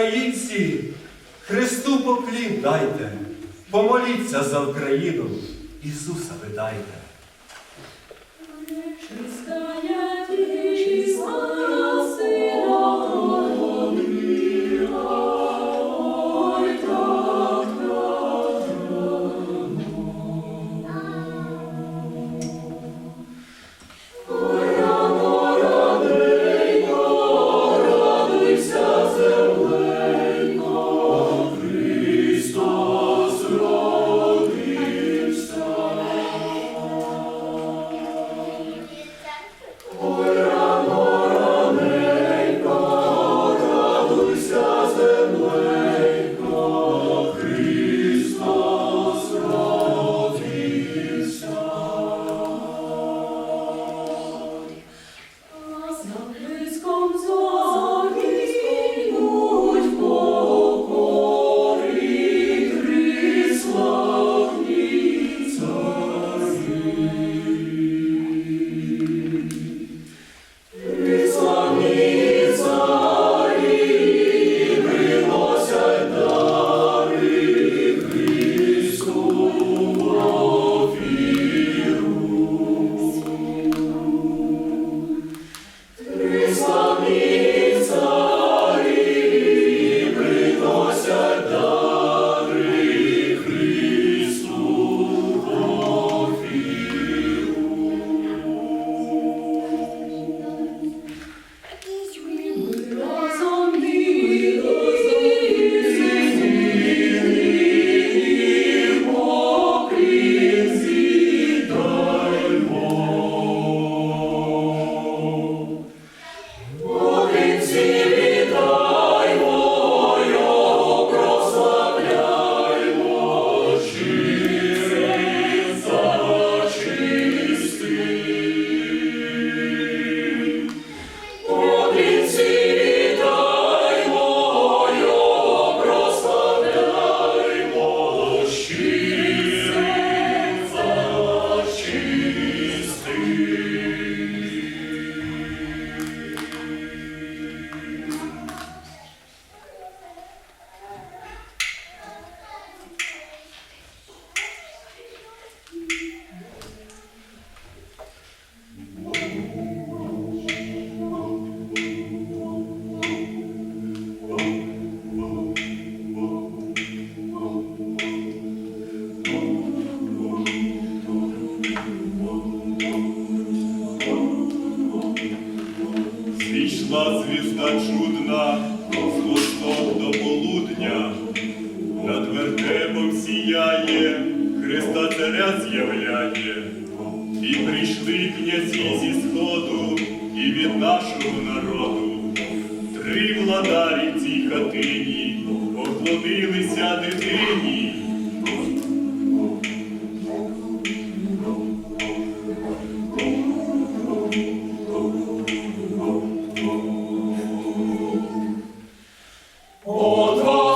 Українці, Христу поклін дайте, помоліться за Україну, Ісуса видайте. O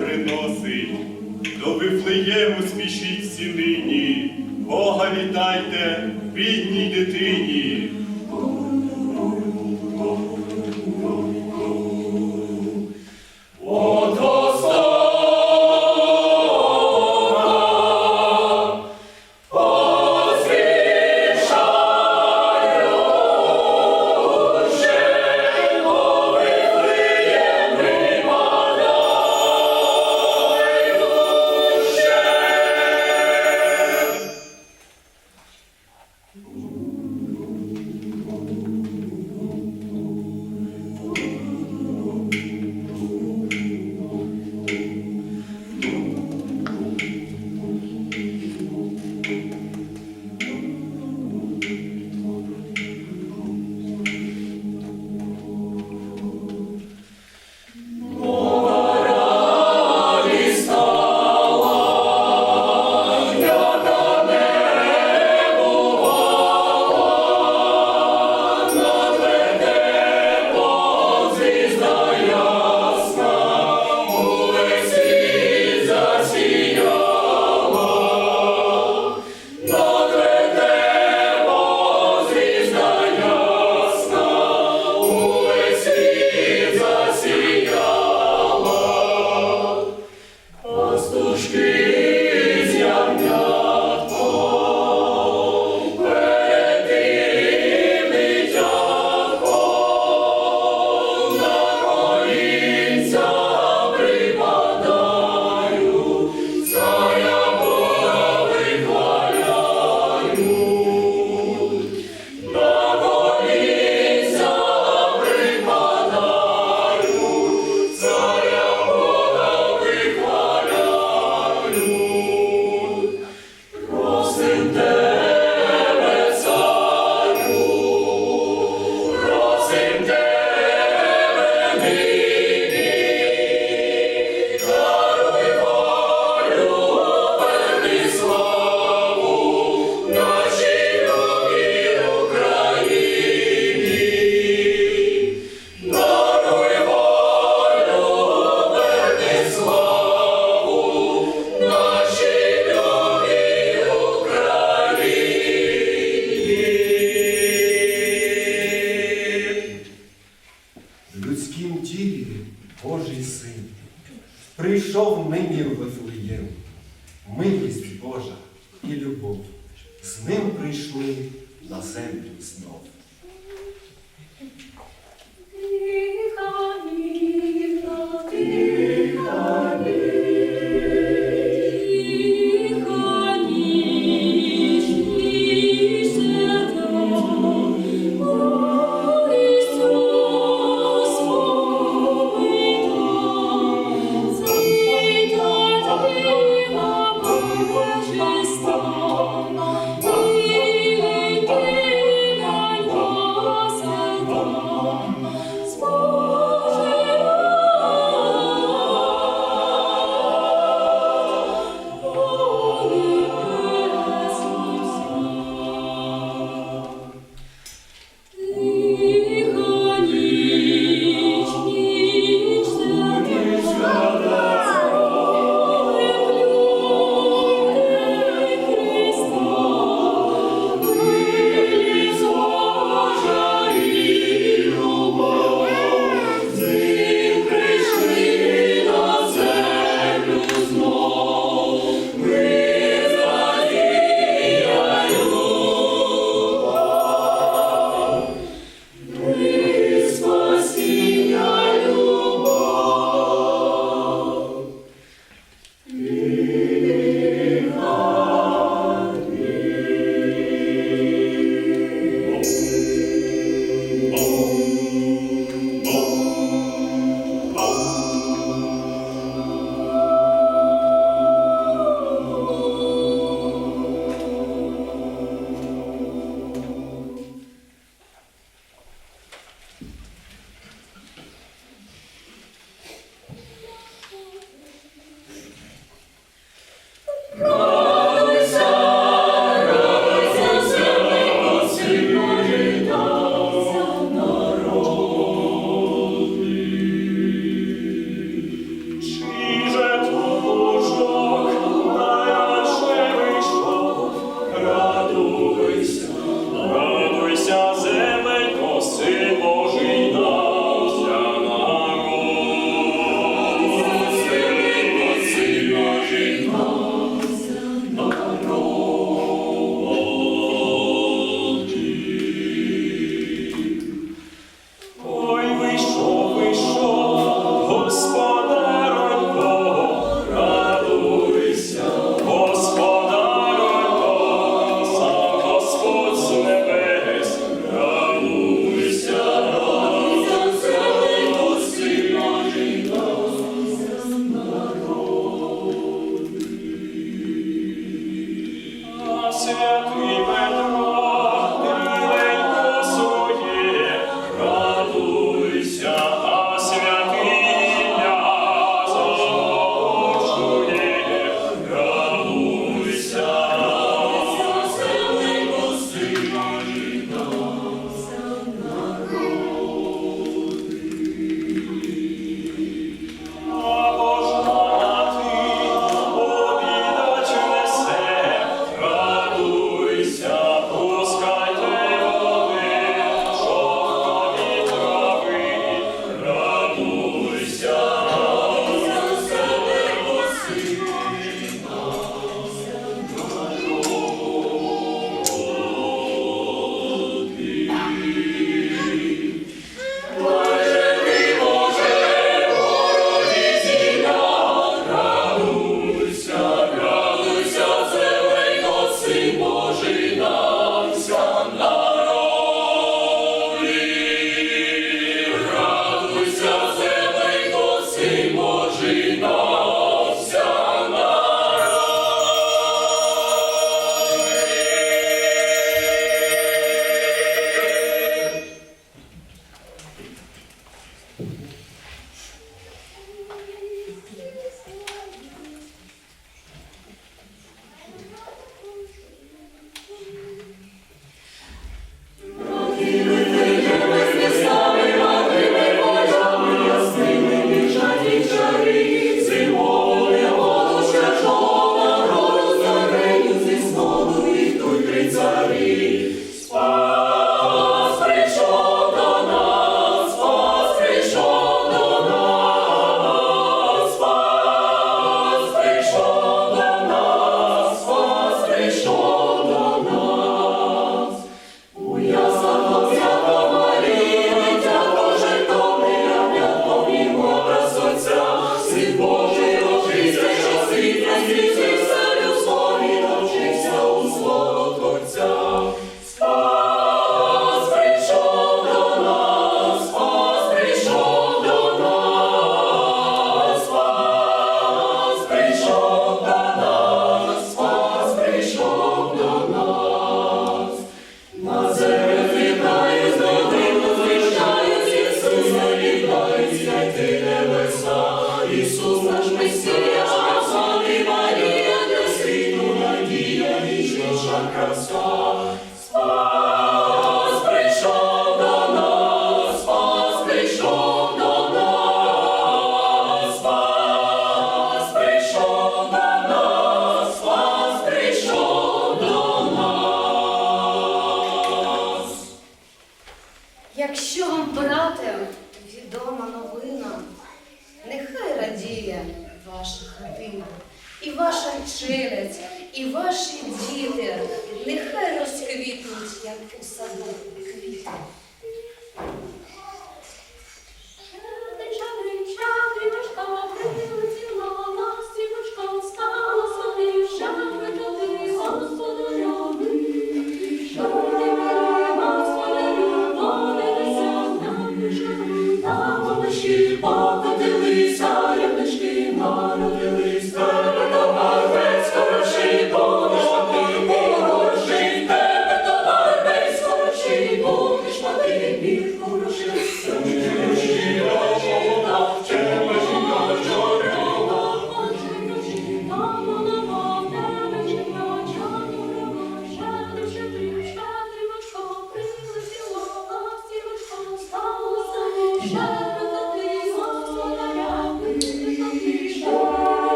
Приносить. До Вифлеєму спішіть всі нині, Бога вітайте, бідній дитині. Людськім Божий син прийшов нині в Вифлеєм. Милість Божа і любов з ним прийшли на землю знов.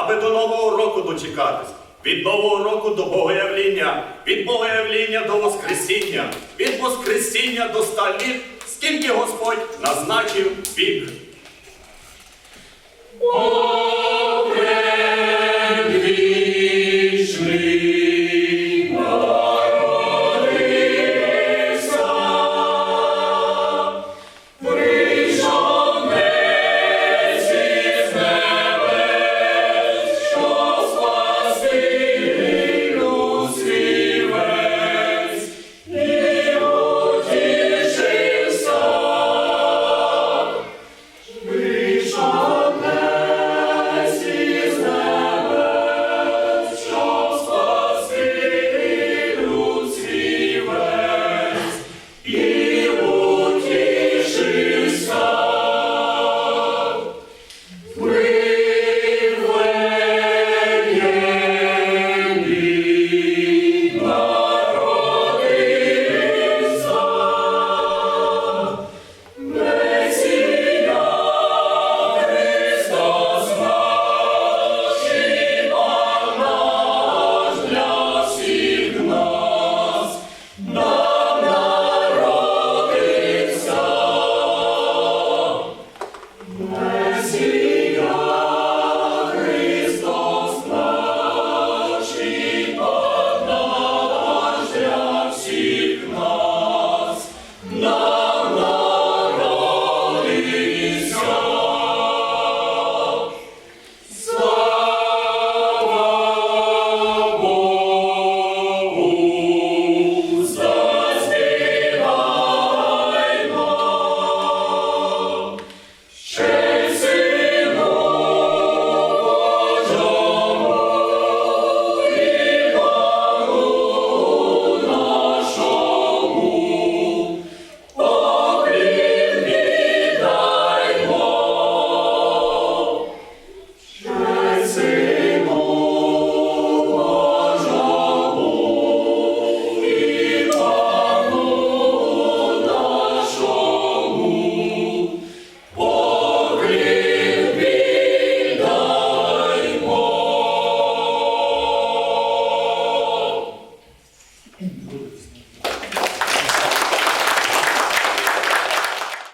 аби до Нового року дочекатись, від Нового року до Богоявління, від Богоявління до Воскресіння, від Воскресіння до ста літ, скільки Господь назначив вік.